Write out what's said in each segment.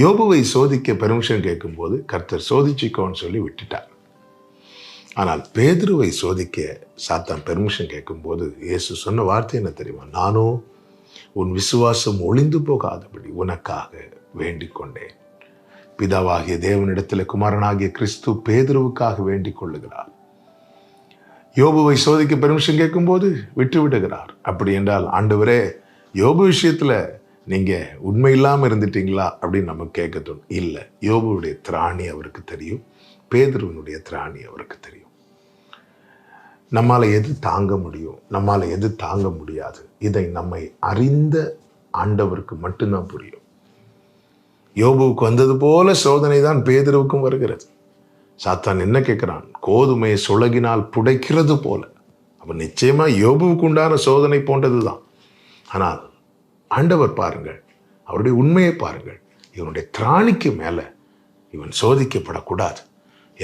யோபுவை சோதிக்க பெர்மிஷன் கேட்கும்போது கர்த்தர் சோதிச்சுக்கோன்னு சொல்லி விட்டுட்டார். ஆனால் பேதுருவை சோதிக்க சாத்தான் பெர்மிஷன் கேட்கும்போது இயேசு சொன்ன வார்த்தை என்ன தெரியுமா? நானோ உன் விசுவாசம் ஒளிந்து போகாதபடி உனக்காக வேண்டிக் கொண்டேன் பிதாவாகிய தேவனிடத்தில் குமாரனாகிய கிறிஸ்து பேதுருவுக்காக வேண்டிக் கொள்ளுகிறார். யோபுவை சோதிக்க பெர்மிஷன் கேட்கும்போது விட்டு விடுகிறார் அப்படி என்றால் ஆண்டவரே யோபு விஷயத்தில் நீங்கள் உண்மை இல்லாமல் இருந்துட்டீங்களா அப்படின்னு நமக்கு கேட்க தோணும் இல்லை. யோபுவுடைய திராணி அவருக்கு தெரியும். பேதுருவனுடைய திராணி அவருக்கு தெரியும். நம்மால எது தாங்க முடியும்? நம்மால எது தாங்க முடியாது? இதை நம்மை அறிந்த ஆண்டவருக்கு மட்டும்தான் புரியும். யோபுவுக்கு வந்தது போல சோதனை தான் பேதுருவுக்கும் வருகிறது. சாத்தான் என்ன கேட்குறான்? கோதுமையை சுலகினால் புடைக்கிறது போல. அப்போ நிச்சயமா யோபுவுக்கு உண்டான சோதனை போன்றது தான் ஆனால் ஆண்டவர் பாருங்கள். அவருடைய உண்மையை பாருங்கள். இவனுடைய திராணிக்கு மேலே இவன் சோதிக்கப்படக்கூடாது.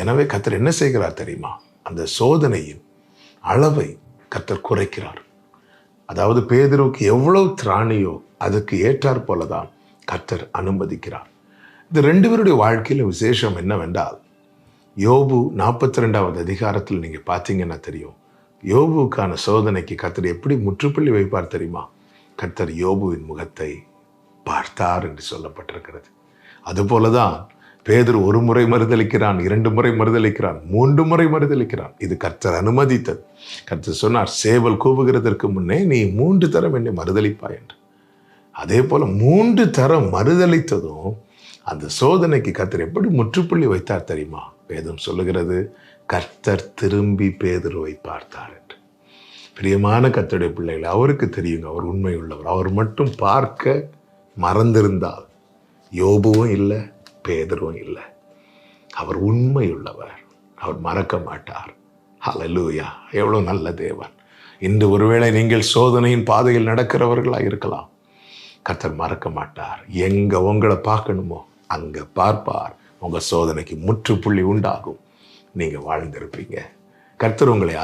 எனவே கத்தர் என்ன செய்கிறார் தெரியுமா? அந்த சோதனையின் அளவை கத்தர் குறைக்கிறார். அதாவது பேதருக்கு எவ்வளவு திராணியோ அதுக்கு ஏற்றாற் போலதான் கத்தர் அனுமதிக்கிறார். இந்த ரெண்டு பேருடைய வாழ்க்கையில விசேஷம் என்னவென்றால் யோபு நாற்பத்தி ரெண்டாவது அதிகாரத்தில் நீங்கள் பார்த்தீங்கன்னா தெரியும். யோபுவுக்கான சோதனைக்கு கத்தர் எப்படி முற்றுப்புள்ளி வைப்பார் தெரியுமா? கர்த்தர் யோபுவின் முகத்தை பார்த்தார் என்று சொல்லப்பட்டிருக்கிறது. அதுபோல தான் பேதர் ஒரு முறை மறுதளிக்கிறான் இரண்டு முறை மறுதளிக்கிறான் மூன்று முறை மறுதளிக்கிறான் இது கர்த்தர் அனுமதித்தது. கர்த்தர் சொன்னார் சேவல் கூவுகிறதற்கு முன்னே நீ மூன்று தரம் என்னை மறுதளிப்பாய் என்று. அதே போல மூன்று தரம் மறுதளித்ததும் அந்த சோதனைக்கு கர்த்தர் எப்படி முற்றுப்புள்ளி வைத்தார் தெரியுமா? வேதம் சொல்லுகிறது கர்த்தர் திரும்பி பேதுருவை பார்த்தார் என்று. பிரியமான கர்த்தருடைய பிள்ளைகள் அவருக்கு தெரியுங்க அவர் உண்மை உள்ளவர் அவர் மட்டும் பார்க்க மறந்திருந்தால் யோபுவும் இல்லை பேதரும் இல்லை. அவர் உண்மை உள்ளவர் அவர் மறக்க மாட்டார். ஹலலூயா எவ்வளோ நல்ல தேவன். இன்று ஒருவேளை நீங்கள் சோதனையின் பாதையில் நடக்கிறவர்களாக இருக்கலாம். கர்த்தர் மறக்க மாட்டார். எங்க உங்களை பார்க்கணுமோ அங்க பார்ப்பார். உங்க சோதனைக்கு முற்றுப்புள்ளி உண்டாகும். நீங்க வாழ்ந்திருப்பீங்க. கர்த்தர் உங்களை